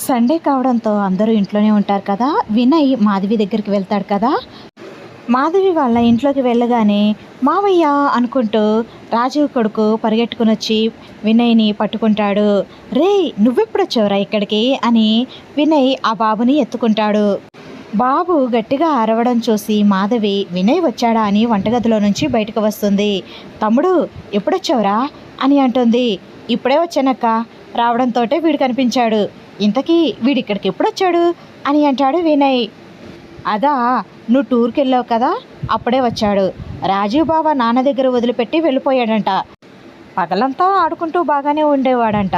Sunday కావడంతో అందరూ ఇంట్లోనే ఉంటారు కదా. వినయ్ మాధవి దగ్గరికి వెళ్తాడు కదా. మాధవి వాళ్ళ ఇంట్లోకి వెళ్ళగానే మావయ్య అనుకుంటూ రాజీవ్ కొడుకు పరిగెట్టుకుని వచ్చి వినయ్ని పట్టుకుంటాడు. రే నువ్వెప్పుడొచ్చావురా ఇక్కడికి? అని వినయ్ ఆ బాబుని ఎత్తుకుంటాడు. బాబు గట్టిగా అరవడం చూసి మాధవి వినయ్ వచ్చాడా? అని వంటగదిలో నుంచి బయటకు వస్తుంది. తమ్ముడు ఎప్పుడొచ్చావురా? అని అంటుంది. ఇప్పుడే వచ్చానక్క. రావడంతో వీడు కనిపించాడు. ఇంతకీ వీడిక్కడికి ఎప్పుడొచ్చాడు? అని అంటాడు వినయ్. అదా నువ్వు టూర్కి వెళ్ళావు కదా అప్పుడే వచ్చాడు. రాజీవ్ బాబా నాన్న దగ్గర వదిలిపెట్టి వెళ్ళిపోయాడంట. పగలంతా ఆడుకుంటూ బాగానే ఉండేవాడంట.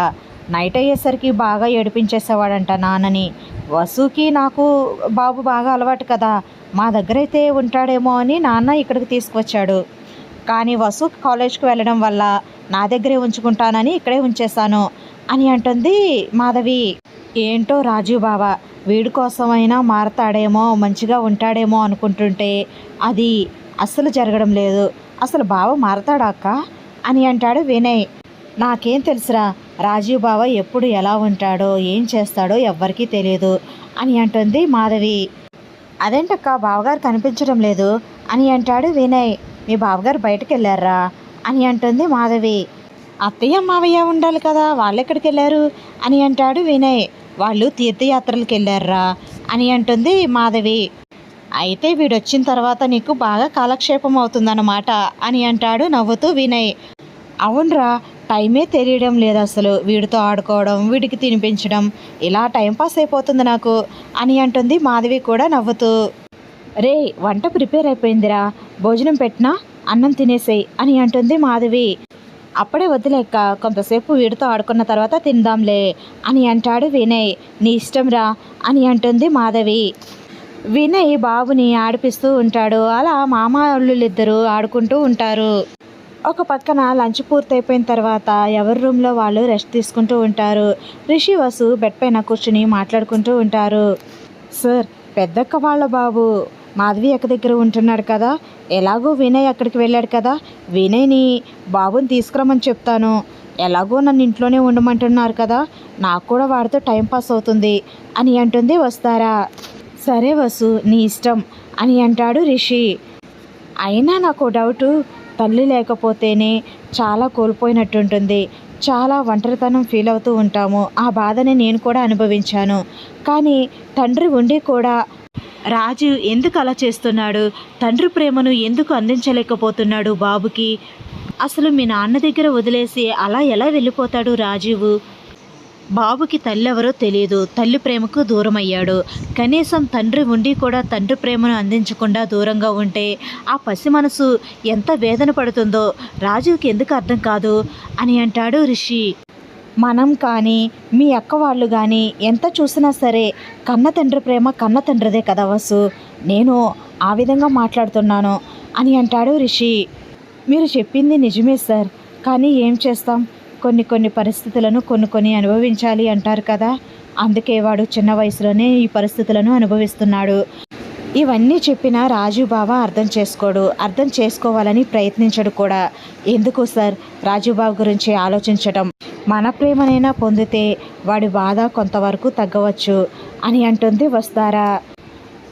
నైట్ అయ్యేసరికి బాగా ఏడిపించేసేవాడంట నాన్నని. వసుకి నాకు బాబు బాగా అలవాటు కదా మా దగ్గర అయితే ఉంటాడేమో అని నాన్న ఇక్కడికి తీసుకువచ్చాడు. కానీ వసు కాలేజ్కి వెళ్ళడం వల్ల నా దగ్గరే ఉంచుకుంటానని ఇక్కడే ఉంచేశాను అని అంటుంది మాధవి. ఏంటో రాజీవ్ బాబా వీడి కోసమైనా మారతాడేమో మంచిగా ఉంటాడేమో అనుకుంటుంటే అది అస్సలు జరగడం లేదు. అసలు బావ మారతాడా అక్క? అని అంటాడు వినయ్. నాకేం తెలుసురా రాజీవ్ బావ ఎప్పుడు ఎలా ఉంటాడో ఏం చేస్తాడో ఎవ్వరికీ తెలియదు అని అంటుంది మాధవి. అదేంటక్క బావగారు కనిపించడం లేదు అని అంటాడు వినయ్. మీ బావగారు బయటకు వెళ్ళారా అని అంటుంది మాధవి. అత్తయ్య మావయ్య ఉండాలి కదా వాళ్ళు ఎక్కడికి వెళ్ళారు అని అంటాడు వినయ్. వాళ్ళు తీర్థయాత్రలకు వెళ్ళారా అని అంటుంది మాధవి. అయితే వీడొచ్చిన తర్వాత నీకు బాగా కాలక్షేపం అవుతుందన్నమాట అని అంటాడు నవ్వుతూ వినయ్. అవునరా టైమే తెలియడం లేదు అసలు. వీడితో ఆడుకోవడం వీడికి తినిపించడం ఇలా టైంపాస్ అయిపోతుంది నాకు అని అంటుంది మాధవి కూడా నవ్వుతూ. రే వంట ప్రిపేర్ అయిపోయిందిరా. భోజనం పెట్టినా? అన్నం తినేసేయ్ అని అంటుంది మాధవి. అప్పుడే వదిలేక కొంతసేపు వీడితో ఆడుకున్న తర్వాత తిందాంలే అని అంటాడు వినయ్. నీ ఇష్టంరా అని అంటుంది మాధవి. వినయ్ బాబుని ఆడిపిస్తూ ఉంటాడు. అలా మామ అల్లుళ్ళిద్దరూ ఆడుకుంటూ ఉంటారు. ఒక పక్కన లంచ్ పూర్తయిపోయిన తర్వాత ఎవరి రూమ్లో వాళ్ళు రెస్ట్ తీసుకుంటూ ఉంటారు. రిషి వసు బెడ్ పైన కూర్చుని మాట్లాడుకుంటూ ఉంటారు. సార్ పెద్దక్క వాళ్ళ బాబు. మాధవి అక్క దగ్గర ఉంటున్నాడు కదా. ఎలాగో వినయ్ అక్కడికి వెళ్ళాడు కదా. వినయ్ని బాబుని తీసుకురమ్మని చెప్తాను. ఎలాగో నన్ను ఇంట్లోనే ఉండమంటున్నారు కదా. నాకు కూడా వాడితో టైంపాస్ అవుతుంది అని అంటుంది వస్తారా. సరే వసు నీ ఇష్టం అని అంటాడు రిషి. అయినా నాకు డౌటు. తల్లి లేకపోతేనే చాలా కోల్పోయినట్టుంటుంది. చాలా ఒంటరితనం ఫీల్ అవుతూ ఉంటాము. ఆ బాధని నేను కూడా అనుభవించాను. కానీ తండ్రి ఉండి కూడా రాజు ఎందుకు అలా చేస్తున్నాడు? తండ్రి ప్రేమను ఎందుకు అందించలేకపోతున్నాడు బాబుకి? అసలు మీ నాన్న దగ్గర వదిలేసి అలా ఎలా వెళ్ళిపోతాడు రాజీవు? బాబుకి తల్లి ఎవరో తెలియదు తల్లి ప్రేమకు దూరం అయ్యాడు కనీసం తండ్రి ఉండి కూడా తండ్రి ప్రేమను అందించకుండా దూరంగా ఉంటే ఆ పసి మనసు ఎంత వేదన పడుతుందో రాజుకి ఎందుకు అర్థం కాదు? అని అంటాడు రిషి. మనం కానీ మీ అక్క వాళ్ళు కానీ ఎంత చూసినా సరే కన్న తండ్రి ప్రేమ కన్న తండ్రిదే కదా వసు. నేను ఆ విధంగా మాట్లాడుతున్నాను అని అంటాడు రిషి. మీరు చెప్పింది నిజమే సార్. కానీ ఏం చేస్తాం? కొన్ని కొన్ని పరిస్థితులను కొన్ని కొన్ని అనుభవించాలి అంటారు కదా. అందుకే వాడు చిన్న వయసులోనే ఈ పరిస్థితులను అనుభవిస్తున్నాడు. ఇవన్నీ చెప్పిన రాజు బావ అర్థం చేసుకోడు. అర్థం చేసుకోవాలని ప్రయత్నించడు కూడా. ఎందుకు సార్? రాజు బాబు గురించి ఆలోచించడం మన ప్రేమనైనా పొందితే వాడి బాధ కొంతవరకు తగ్గవచ్చు అని అంటుంది వస్తారా.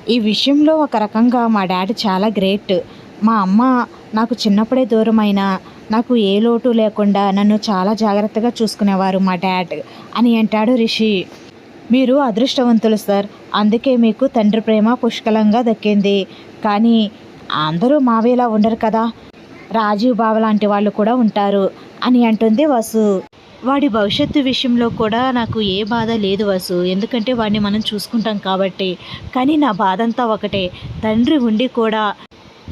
ఈ విషయంలో ఒక రకంగా మా డాడీ చాలా గ్రేట్. మా అమ్మ నాకు చిన్నప్పుడే దూరమైన నాకు ఏ లోటు లేకుండా నన్ను చాలా జాగ్రత్తగా చూసుకునేవారు మా డాడ్ అని అంటాడు రిషి. మీరు అదృష్టవంతులు సార్. అందుకే మీకు తండ్రి ప్రేమ పుష్కలంగా దక్కింది. కానీ అందరూ మావేలా ఉండరు కదా. రాజీవ్ బావ లాంటి వాళ్ళు కూడా ఉంటారు అని అంటుంది వసు. వాడి భవిష్యత్తు విషయంలో కూడా నాకు ఏ బాధ లేదు వసు. ఎందుకంటే వాడిని మనం చూసుకుంటాం కాబట్టి. కానీ నా బాధ అంతా ఒకటే. తండ్రి ఉండి కూడా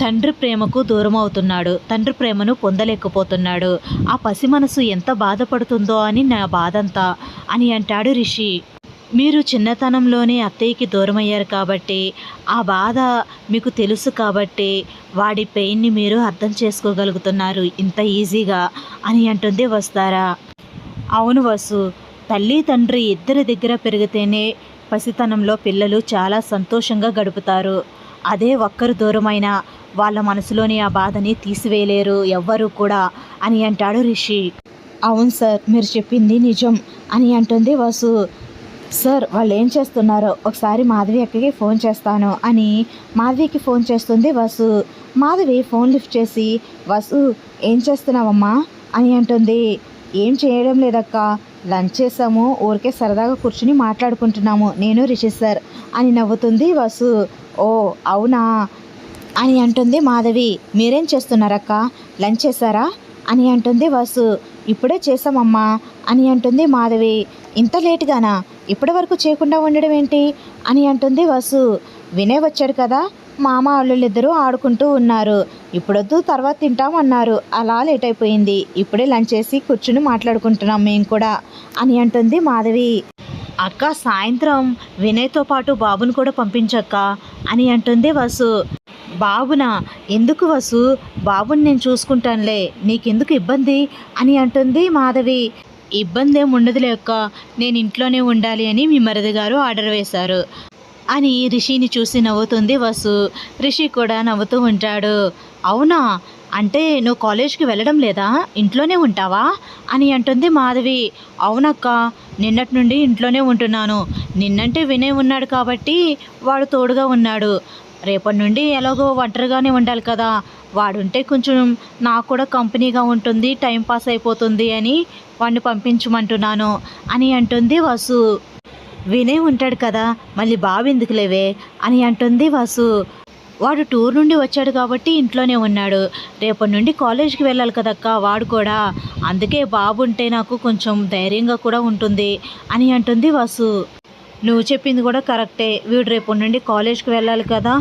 తండ్రి ప్రేమకు దూరం అవుతున్నాడు. తండ్రి ప్రేమను పొందలేకపోతున్నాడు. ఆ పసి మనసు ఎంత బాధపడుతుందో అని నా బాధంతా. అని అంటాడు రిషి. మీరు చిన్నతనంలోనే అత్తయ్యకి దూరమయ్యారు కాబట్టి ఆ బాధ మీకు తెలుసు కాబట్టి వాడి పెయిన్ని మీరు అర్థం చేసుకోగలుగుతున్నారు ఇంత ఈజీగా అని అంటుంది వస్తారా. అవును వసు. తల్లి తండ్రి ఇద్దరి దగ్గర పెరిగితేనే పసితనంలో పిల్లలు చాలా సంతోషంగా గడుపుతారు. అదే ఒక్కరు దూరమైన వాళ్ళ మనసులోని ఆ బాధని తీసివేయలేరు ఎవ్వరూ కూడా అని అంటాడు రిషి. అవును సార్ మీరు చెప్పింది నిజం అని అంటుంది వసు. సార్ వాళ్ళు ఏం చేస్తున్నారో ఒకసారి మాధవి అక్కకి ఫోన్ చేస్తాను అని మాధవికి ఫోన్ చేస్తుంది వసు. మాధవి ఫోన్ లిఫ్ట్ చేసి వసు ఏం చేస్తున్నావమ్మా? అని అంటుంది. ఏం చేయడం లేదక్క. లంచ్ చేసాము ఊరికే సరదాగా కూర్చుని మాట్లాడుకుంటున్నాము. నేను రిషి సార్ అని నవ్వుతుంది వసు. ఓ అవునా? అని అంటుంది మాధవి. మీరేం చేస్తున్నారక్క? లంచ్ చేశారా? అని అంటుంది వసు. ఇప్పుడే చేసామమ్మా అని అంటుంది మాధవి. ఇంత లేటుగానా? ఇప్పటి వరకు చేయకుండా ఉండడం ఏంటి? అని అంటుంది వసు. వినే వచ్చాడు కదా మామ వాళ్ళిద్దరూ ఆడుకుంటూ ఉన్నారు. ఇప్పుడొద్దు తర్వాత తింటామన్నారు అలా లేట్ అయిపోయింది. ఇప్పుడే లంచ్ చేసి కూర్చుని మాట్లాడుకుంటున్నాం మేము కూడా అని అంటుంది మాధవి. అక్క సాయంత్రం వినయ్తో పాటు బాబుని కూడా పంపించక్క అని అంటుంది వసు. బాబునా? ఎందుకు వసు? బాబుని నేను చూసుకుంటానులే. నీకెందుకు ఇబ్బంది? అని అంటుంది మాధవి. ఇబ్బంది ఏం ఉండదులే అక్క. నేను ఇంట్లోనే ఉండాలి అని మీ మరిది గారు ఆర్డర్ వేశారు. అని రిషిని చూసి నవ్వుతుంది వసు. రిషి కూడా నవ్వుతూ ఉంటాడు. అవునా? అంటే నువ్వు కాలేజ్కి వెళ్ళడం లేదా? ఇంట్లోనే ఉంటావా? అని అంటుంది మాధవి. అవునక్క నిన్నటి నుండి ఇంట్లోనే ఉంటున్నాను. నిన్నంటే వినయ్ ఉన్నాడు కాబట్టి వాడు తోడుగా ఉన్నాడు. రేపటి నుండి ఎలాగో ఒంటరిగానే ఉండాలి కదా. వాడుంటే కొంచెం నాకు కూడా కంపెనీగా ఉంటుంది టైం పాస్ అయిపోతుంది అని వాడిని పంపించమంటున్నాను అని అంటుంది వసు. వినే ఉంటాడు కదా మళ్ళీ బాబు ఎందుకు లేవే అని అంటుంది వాసు. వాడు టూర్ నుండి వచ్చాడు కాబట్టి ఇంట్లోనే ఉన్నాడు. రేపటి నుండి కాలేజ్కి వెళ్ళాలి కదక్క వాడు కూడా. అందుకే బాబు ఉంటే నాకు కొంచెం ధైర్యంగా కూడా ఉంటుంది అని అంటుంది వాసు. నువ్వు చెప్పింది కూడా కరెక్టే. వీడు రేపటి నుండి కాలేజ్కి వెళ్ళాలి కదా.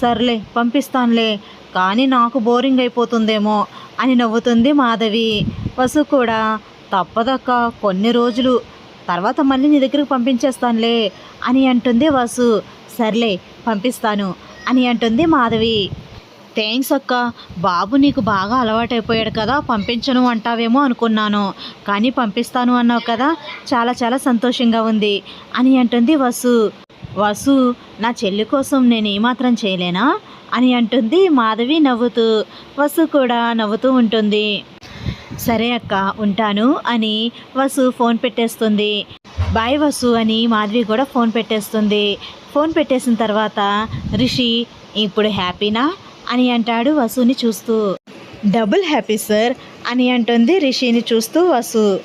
సర్లే పంపిస్తానులే. కానీ నాకు బోరింగ్ అయిపోతుందేమో అని నవ్వుతుంది మాధవి. వసు కూడా తప్పదక్క కొన్ని రోజులు తర్వాత మళ్ళీ నీ దగ్గరకు పంపించేస్తానులే అని అంటుంది వసు. సర్లే పంపిస్తాను అని అంటుంది మాధవి. థ్యాంక్స్ అక్క బాబు నీకు బాగా అలవాటైపోయాడు కదా పంపించను అంటావేమో అనుకున్నాను. కానీ పంపిస్తాను అన్నావు కదా చాలా చాలా సంతోషంగా ఉంది అని అంటుంది వసు. వసు నా చెల్లి కోసం నేను ఏమాత్రం చేయలేనా? అని అంటుంది మాధవి నవ్వుతూ. వసు కూడా నవ్వుతూ ఉంటుంది. సరే అక్క ఉంటాను అని వసు ఫోన్ పెట్టేస్తుంది. బాయ్ వసు అని మాధవి కూడా ఫోన్ పెట్టేస్తుంది. ఫోన్ పెట్టేసిన తర్వాత రిషి ఇప్పుడు హ్యాపీనా? అని అంటాడు వసుని చూస్తూ. డబుల్ హ్యాపీ సార్ అని అంటుంది రిషిని చూస్తూ వసు.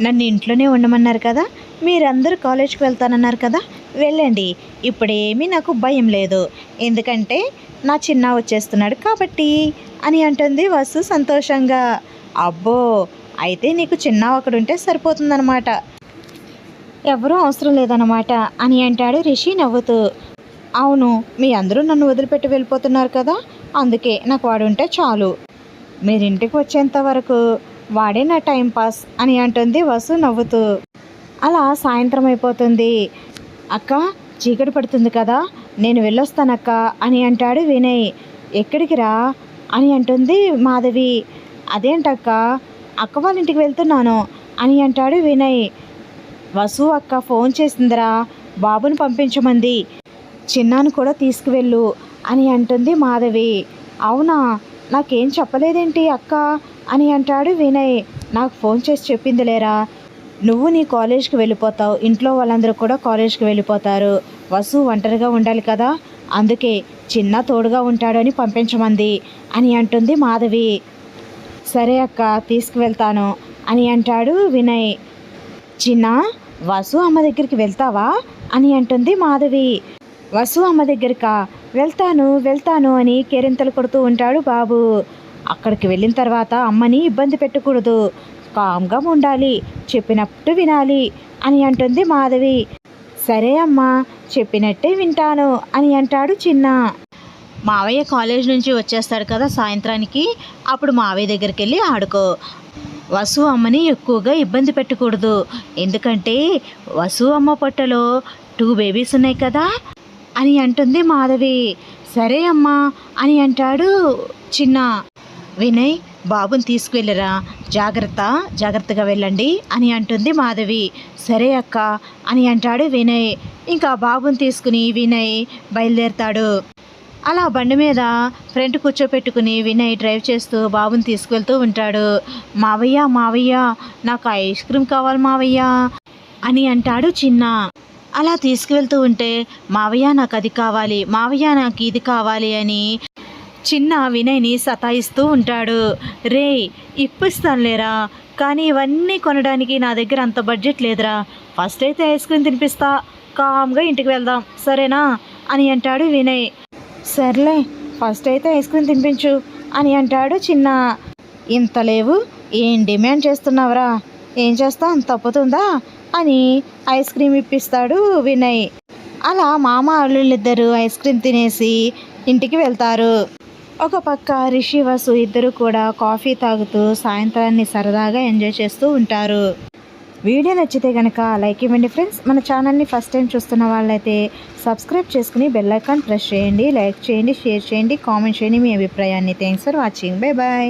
నన్ను ఇంట్లోనే ఉండమన్నారు కదా మీరందరూ కాలేజ్కి వెళ్తానన్నారు కదా వెళ్ళండి. ఇప్పుడేమీ నాకు భయం లేదు. ఎందుకంటే నా చిన్న వచ్చేస్తున్నాడు కాబట్టి అని అంటుంది వసు సంతోషంగా. అబ్బో అయితే నీకు చిన్న ఒకడుంటే సరిపోతుందన్నమాట. ఎవరూ అవసరం లేదన్నమాట అని అంటాడు రిషి నవ్వుతూ. అవును మీ అందరూ నన్ను వదిలిపెట్టి వెళ్ళిపోతున్నారు కదా అందుకే నాకు వాడుంటే చాలు. మీరింటికి వచ్చేంత వరకు వాడే నా టైంపాస్ అని అంటుంది వసు నవ్వుతూ. అలా సాయంత్రం అయిపోతుంది. అక్క చీకటి పడుతుంది కదా నేను వెళ్ళొస్తానక్క అని అంటాడు వినయ్. ఎక్కడికి రా అని అంటుంది మాధవి. అదేంటక్క? అక్క వాళ్ళ ఇంటికి వెళ్తున్నాను అని అంటాడు వినయ్. వసు అక్క ఫోన్ చేసిందిరా బాబుని పంపించమంది. చిన్నాను కూడా తీసుకువెళ్ళు అని అంటుంది మాధవి. అవునా? నాకేం చెప్పలేదేంటి అక్క? అని అంటాడు వినయ్. నాకు ఫోన్ చేసి చెప్పింది లేరా నువ్వు నీ కాలేజ్కి వెళ్ళిపోతావు. ఇంట్లో వాళ్ళందరూ కూడా కాలేజ్కి వెళ్ళిపోతారు. వసు ఒంటరిగా ఉండాలి కదా? అందుకే చిన్న తోడుగా ఉంటాడని పంపించమంది అని అంటుంది మాధవి. సరే అక్క తీసుకువెళ్తాను అని అంటాడు వినయ్. చిన్న వసు అమ్మ దగ్గరికి వెళ్తావా అని అంటుంది మాధవి. వసు అమ్మ దగ్గరికా వెళ్తాను వెళ్తాను అని కేరింతలు కొడుతూ ఉంటాడు బాబు. అక్కడికి వెళ్ళిన తర్వాత అమ్మని ఇబ్బంది పెట్టకూడదు కామ్గా ఉండాలి చెప్పినట్టు వినాలి అని అంటుంది మాధవి. సరే అమ్మా చెప్పినట్టే వింటాను అని అంటాడు చిన్న. మావయ్య కాలేజ్ నుంచి వచ్చేస్తాడు కదా సాయంత్రానికి అప్పుడు మావయ్య దగ్గరికి వెళ్ళి ఆడుకో. వసు అమ్మని ఎక్కువగా ఇబ్బంది పెట్టకూడదు. ఎందుకంటే వసు అమ్మ పొట్టలో టూ బేబీస్ ఉన్నాయి కదా అని అంటుంది మాధవి. సరే అమ్మా అని అంటాడు చిన్న. వినయ్ బాబుని తీసుకువెళ్ళరా? జాగ్రత్త జాగ్రత్తగా వెళ్ళండి అని అంటుంది మాధవి. సరే అక్క అని అంటాడు వినయ్. ఇంకా బాబుని తీసుకుని వినయ్ బయలుదేరతాడు. అలా బండి మీద ఫ్రంట్ కూర్చోపెట్టుకుని వినయ్ డ్రైవ్ చేస్తూ బాబుని తీసుకువెళ్తూ ఉంటాడు. మావయ్య మావయ్య నాకు ఐస్ క్రీమ్ కావాలి మావయ్య అని అంటాడు చిన్న. అలా తీసుకువెళ్తూ ఉంటే మావయ్య నాకు అది కావాలి మావయ్య నాకు ఇది కావాలి అని చిన్న వినయ్ని సతాయిస్తూ ఉంటాడు. రే ఇప్పిస్తానులేరా కానీ ఇవన్నీ కొనడానికి నా దగ్గర అంత బడ్జెట్ లేదురా. ఫస్ట్ అయితే ఐస్ క్రీమ్ తినిపిస్తా కామ్గా ఇంటికి వెళ్దాం సరేనా? అని అంటాడు వినయ్. సర్లే ఫస్ట్ అయితే ఐస్ క్రీమ్ తినిపించు అని అంటాడు చిన్న. ఇంత లేవు ఏం డిమాండ్ చేస్తున్నావురా? ఏం చేస్తాం తప్పుతుందా? అని ఐస్ క్రీమ్ ఇప్పిస్తాడు వినయ్. అలా మామ అల్లుళ్ళిద్దరూ ఐస్ క్రీమ్ తినేసి ఇంటికి వెళ్తారు. ఒక పక్క రిషి వసు ఇద్దరు కూడా కాఫీ తాగుతూ సాయంత్రాన్ని సరదాగా ఎంజాయ్ చేస్తూ ఉంటారు. వీడియో నచ్చితే కనుక లైక్ ఇవ్వండి ఫ్రెండ్స్. మన ఛానల్ని ఫస్ట్ టైం చూస్తున్న వాళ్ళైతే సబ్స్క్రైబ్ చేసుకుని బెల్ ఐకాన్ ప్రెస్ చేయండి లైక్ చేయండి షేర్ చేయండి కామెంట్ చేయండి మీ అభిప్రాయాన్ని. Thanks for watching. Bye bye.